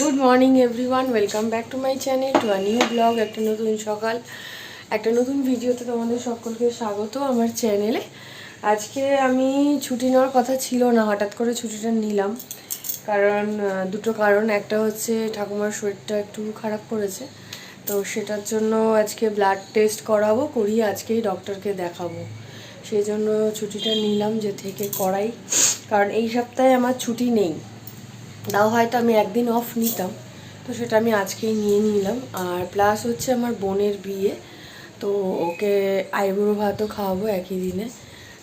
Good morning everyone welcome back to my channel to a new blog একটা নতুন সকাল, একটা নতুন ভিডিওতে তোমাদের সকলকে স্বাগত আমার চ্যানেলে আজকে আমি ছুটি নেওয়ার কথা ছিল না, হঠাৎ করে ছুটিটা নিলাম। কারণ দুটো কারণ। একটা হচ্ছে ঠাকুমার শরীরটা একটু খারাপ করেছে, তো সেটার জন্য আজকে ব্লাড টেস্ট করাবো, করিয়ে আজকেই ডক্টরকে দেখাবো। সেই জন্য ছুটিটা নিলাম যে থেকে করাই। কারণ এই সপ্তাহে আমার ছুটি নেই। তাও হয়তো আমি একদিন অফ নিতাম। তো সেটা আমি আজকেই নিয়ে নিলাম। আর প্লাস হচ্ছে আমার বোনের বিয়ে। তো ওকে আইবুড়ো ভাতও খাওয়াবো একই দিনে।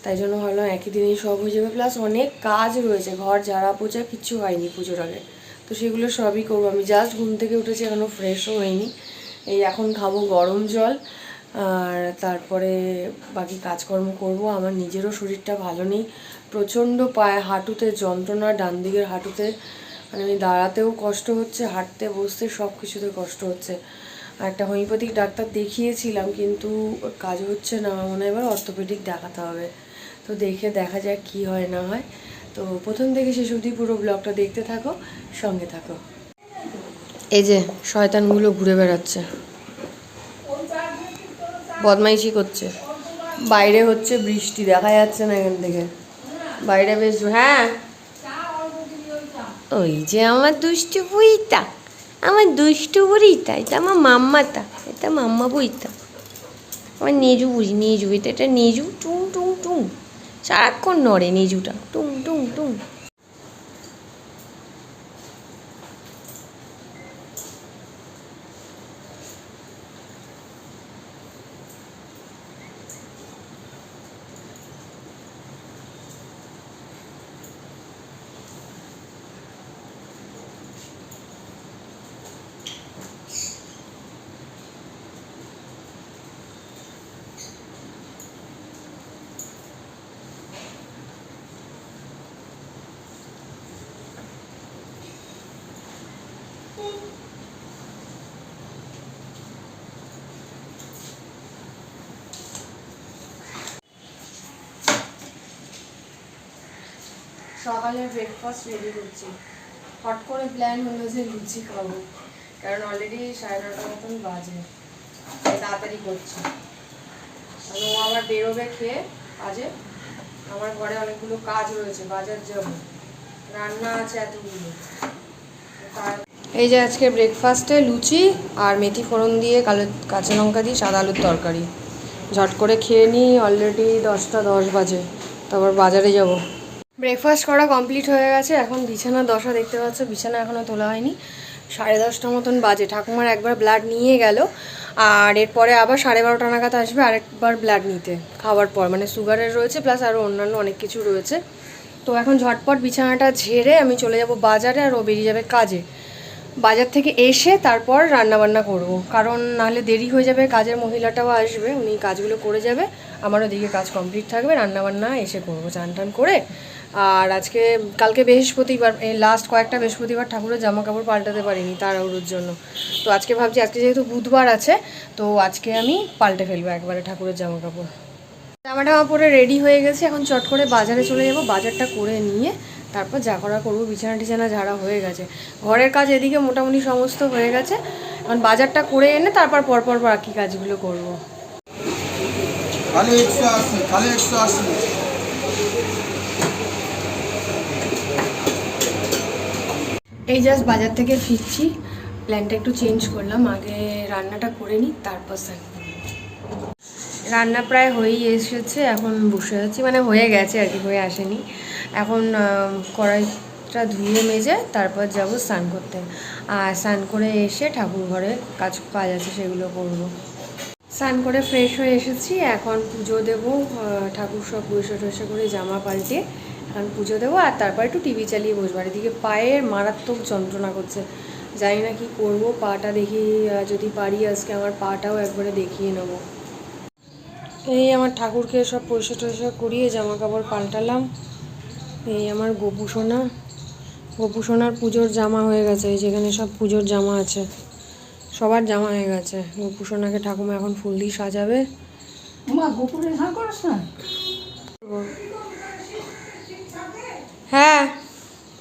তাই জন্য ভাবলাম একই দিনেই সব হয়ে যাবে। প্লাস অনেক কাজ রয়েছে, ঘর, ঝাড়া পোচা কিচ্ছু হয়নি পুজোর আগে। তো সেগুলো সবই করব। আমি জাস্ট ঘুম থেকে উঠেছি এখনও ফ্রেশও হয়নি এই এখন খাব গরম জল। আর তারপরে বাকি কাজকর্ম করব। আমার নিজেরও শরীরটা ভালো নেই। প্রচণ্ড পায়ে হাঁটুতে যন্ত্রণা ডান দিকের হাঁটুতে মানে আমি দাঁড়াতেও কষ্ট হচ্ছে, হাঁটতে, বসতে সব কিছুতে কষ্ট হচ্ছে। আর একটা হোমিওপ্যাথিক ডাক্তার দেখিয়েছিলাম, কিন্তু কাজ হচ্ছে না, আমার মনে হয় এবার অর্থোপেডিক দেখাতে হবে। তো দেখে দেখা যাক কি হয়, না হয়। তো প্রথম থেকে শেষ অবধি পুরো ব্লগটা দেখতে থাকো, সঙ্গে থাকো। এই যে, শয়তানগুলো ঘুরে বেড়াচ্ছে। বদমাইশি করছে। বাইরে হচ্ছে বৃষ্টি, দেখা যাচ্ছে না এখান থেকে। বাইরে বেশ হ্যাঁ ওই যে আমার দুষ্টু বইটা। আমার দুষ্টু বুড়িটা, এটা আমার মাম্মাটা, এটা মাম্মা বইটা। আমার নিজু বুঝি, নিজু, এটা এটা নিজু, টুং টুং টুং। সারাক্ষণ নড়ে নিজুটা, টুং টুং টুং। সকালের ব্রেকফাস্ট রেডি করছি। হট করে প্ল্যান হলো যে লুচি খাব, কারণ অলরেডি সাড়ে নটা মতন বাজে। তাড়াতাড়ি করছি। ও আবার বেরোবে খেয়ে কাজে। আমার ঘরে অনেকগুলো কাজ রয়েছে, বাজার যাব। রান্না আছে এতগুলো। এই যে আজকে ব্রেকফাস্টে লুচি আর মেথি ফোড়ন দিয়ে কালো কাঁচা লঙ্কা দিয়ে সাদা আলুর তরকারি। ঝট করে খেয়ে নিই অলরেডি দশটা দশ বাজে। তারপর বাজারে যাব। ব্রেকফাস্ট করা কমপ্লিট হয়ে গেছে। এখন বিছানা দশা দেখতে পাচ্ছ, বিছানা এখনও তোলা হয়নি। সাড়ে দশটা মতন বাজে। ঠাকুমার একবার ব্লাড নিয়ে গেল, আর এরপরে আবার সাড়ে বারোটা নাগাদ আসবে আরেকবার ব্লাড নিতে, খাওয়ার পর। মানে সুগারের রয়েছে প্লাস আরও অন্যান্য অনেক কিছু রয়েছে। তো এখন ঝটপট বিছানাটা ঝেড়ে আমি চলে যাব বাজারে, আর ও বেরিয়ে যাবে কাজে। বাজার থেকে এসে তারপর রান্না বান্না করব। কারণ নাহলে দেরি হয়ে যাবে, কাজের মহিলাটাও আসবে, উনি কাজগুলো করে যাবে, আমারও ওদিকে কাজ কমপ্লিট থাকবে রান্না বান্না এসে করব চান টান করে। আর আজকে, কালকে বৃহস্পতিবার, এই লাস্ট কয়েকটা বৃহস্পতিবার ঠাকুরের জামা কাপড় পাল্টাতে পারিনি তাড়াহুড়োর জন্য। তো আজকে ভাবছি, আজকে যেহেতু বুধবার আছে, তো আজকে আমি পাল্টে ফেলব একবারে ঠাকুরের জামা কাপড় জামা টামা পরে রেডি হয়ে গেছে এখন চট করে বাজারে চলে যাব বাজারটা করে নিয়ে তারপর যা করা করব বিছানা টিছানা ঝাড়া হয়ে গেছে ঘরের কাজ এদিকে মোটামুটি সমস্ত হয়ে গেছে এখন বাজারটা করে এনে তারপর পরপর বাকি কাজগুলো করব। এই জাস্ট বাজার থেকে ফিরছি প্ল্যানটা একটু চেঞ্জ করলাম আগে রান্নাটা করে নিই তারপর করব। রান্না প্রায় হয়েই এসেছে, এখন বসে আছি। মানে হয়ে গেছে আর কি, হয়ে আসেনি। এখন কড়াইটা ধুয়ে মেজে তারপর যাব স্নান করতে। আর স্নান করে এসে ঠাকুর ঘরে কাজ কাজ আছে সেগুলো করব। স্নান করে ফ্রেশ হয়ে এসেছি। এখন পুজো দেবো ঠাকুর সব পরিষ্কার টরিষ্কার করে জামা পাল্টে এখন পুজো দেবো। আর তারপর একটু টিভি চালিয়ে বসবো। আর এদিকে পায়ের মারাত্মক যন্ত্রণা করছে। জানি না কি করব, পাটা দেখি যদি পারি আজকে আমার পাটাও একবারে দেখিয়ে নেব। এই আমার ঠাকুরকে সব পরিষ্কার টরিষ্কার করিয়ে জামা কাপড় পাল্টালাম। এই আমার গোপু সোনা। গোপু সোনার পুজোর জামা হয়ে গেছে এই যেখানে সব পুজোর জামা আছে। সবার জামা হয়ে গেছে। গোপু সোনাকে ঠাকুমা এখন ফুল দিয়ে সাজাবে। হ্যাঁ।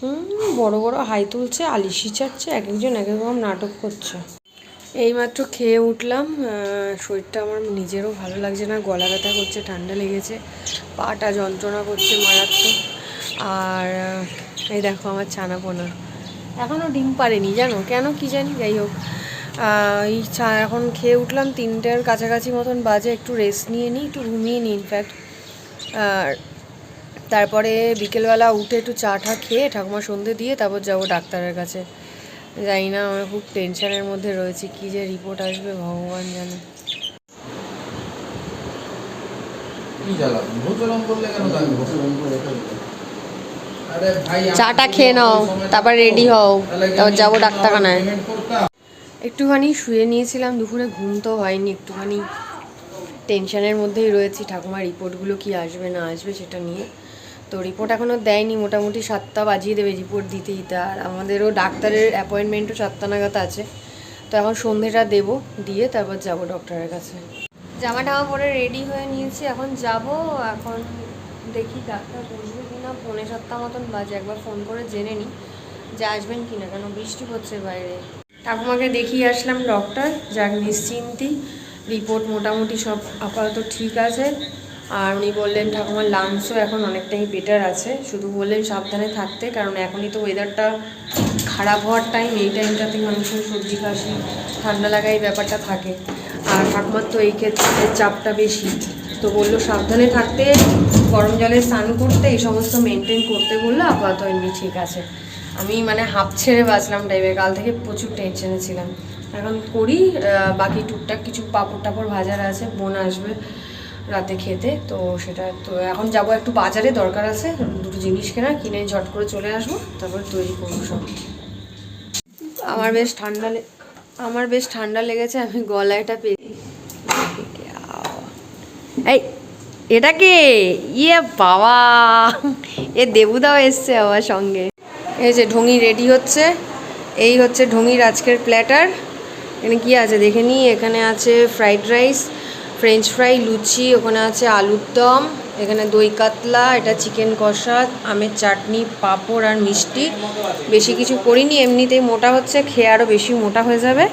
হুম বড় বড় হাই তুলছে আলিশি চাচ্ছে এক একজন এক এক রকম নাটক করছে। এইমাত্র খেয়ে উঠলাম শরীরটা আমার নিজেরও ভালো লাগছে না, গলা ব্যথা করছে, ঠান্ডা লেগেছে, পাটা যন্ত্রণা করছে মারাত্মক। আর এই দেখো আমার ছানা পোনা এখনও ডিম পারেনি জানো? কেন কি জানি, যাই হোক। এই চা, এখন খেয়ে উঠলাম, তিনটের কাছাকাছি মতন বাজে, একটু রেস্ট নিয়ে নিই, একটু ঘুমিয়ে নিই ইনফ্যাক্ট আর তারপরে বিকেলবেলা উঠে একটু চা টা খেয়ে ঠাকুমা সন্ধে দিয়ে তারপর যাব ডাক্তারের কাছে। জানি না আমি খুব টেনশনের মধ্যে রয়েছি। কি যে রিপোর্ট আসবে ভগবান জানে। চাটা খেয়ে নাও, তারপর রেডি হও, তারপর যাব ডাক্তারখানায়। একটুখানি শুয়ে নিয়েছিলাম দুপুরে ঘুম তো হয়নি একটুখানি টেনশনের মধ্যেই রয়েছি। ঠাকুমার রিপোর্টগুলো কি আসবে না আসবে সেটা নিয়ে। তো রিপোর্ট এখনও দেয়নি, মোটামুটি সাতটা বাজিয়ে দেবে রিপোর্ট দিতে দিতে আর আমাদেরও ডাক্তারের অ্যাপয়েন্টমেন্টও সাতটা নাগাদ আছে। তো এখন সন্ধেটা দেবো, দিয়ে তারপর যাব ডক্টরের কাছে। জামা টামা পরে রেডি হয়ে নিয়েছি, এখন যাব, এখন দেখি ডাক্তার বসবে কি না পৌনে সাতটা মতন বাজে, একবার ফোন করে জেনে নিই যে আসবেন কি না কেন বৃষ্টি হচ্ছে বাইরে। ঠাকুমাকে দেখিয়ে আসলাম ডক্টর যাক নিশ্চিন্তি। রিপোর্ট মোটামুটি সব আপাতত ঠিক আছে। আর উনি বললেন, ঠাকুমার লাংসও এখন অনেকটাই বেটার আছে। শুধু বললেন, সাবধানে থাকতে। কারণ এখনই তো ওয়েদারটা খারাপ হওয়ার টাইম এই টাইমটাতে মানুষের সর্দি কাশি ঠান্ডা লাগা এই ব্যাপারটা থাকে। আর ঠাকুমার তো এই ক্ষেত্রে চাপটা বেশি। তো বলল, সাবধানে থাকতে, গরম জলে স্নান করতে, এই সমস্ত মেনটেন করতে বলল, আপাতত এমনি ঠিক আছে। আমি মানে হাঁপ ছেড়ে বাঁচলাম টাইপের কাল থেকে প্রচুর টেনশনে ছিলাম। এখন করি বাকি টুকটাক কিছু পাঁপড় টাপড় ভাজার আছে, বোন আসবে। রাতে খেতে, তো সেটা তো এখন যাব একটু বাজারে, দরকার আছে, দুটো জিনিস কেনা, কিনে ঝট করে চলে আসব, তারপর তৈরি করব সব। আমার বেশ ঠান্ডা আমার বেশ ঠান্ডা লেগেছে, আমি গলায়টা পেয়ে এই, এটা কে? ইয়ে বাবা, এ দেবুদাও এসছে আমার সঙ্গে। এই যে ঢঙি রেডি হচ্ছে, এই হচ্ছে ঢঙির আজকের প্ল্যাটার। এখানে কি আছে? দেখে নিই এখানে আছে ফ্রাইড রাইস ফ্রেঞ্চ ফ্রাই লুচি, ওখানে আছে আলুর দম, এখানে দই কাতলা, এটা চিকেন কষা, আমের চাটনি, পাঁপড় আর মিষ্টি। বেশি কিছু করিনি, এমনিতেই মোটা হচ্ছে, খেয়ে আরও বেশি মোটা হয়ে যাবে।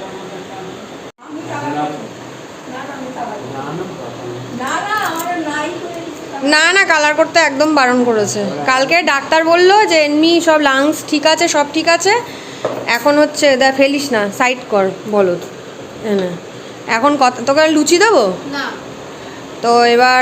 না না কালার করতে একদম বারণ করেছে। কালকে ডাক্তার বলল যে, এমনি সব লাংস ঠিক আছে, সব ঠিক আছে। এখন হচ্ছে দা ফেলিস না সাইড কর, বলদ। হ্যাঁ এখন কত তোকে লুচি দেবো? না। তো এবার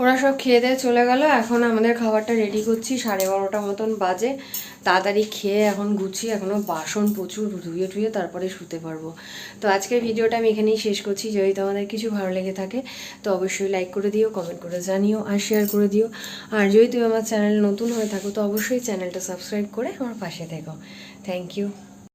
ওরা সব খেয়ে দিয়ে চলে গেল। এখন আমাদের খাবারটা রেডি করছি সাড়ে বারোটা মতন বাজে। তাড়াতাড়ি খেয়ে এখন গুছিয়ে এখনও বাসন প্রচুর ধুয়ে টুয়ে তারপরে শুতে পারব। তো আজকের ভিডিওটা আমি এখানেই শেষ করছি। যদি তোমাদের কিছু ভালো লেগে থাকে, তো অবশ্যই লাইক করে দিও কমেন্ট করে জানিও আর শেয়ার করে দিও। আর যদি তুমি আমার চ্যানেল নতুন হয়ে থাকো, তো অবশ্যই চ্যানেলটা সাবস্ক্রাইব করে আমার পাশে থেকো। Thank you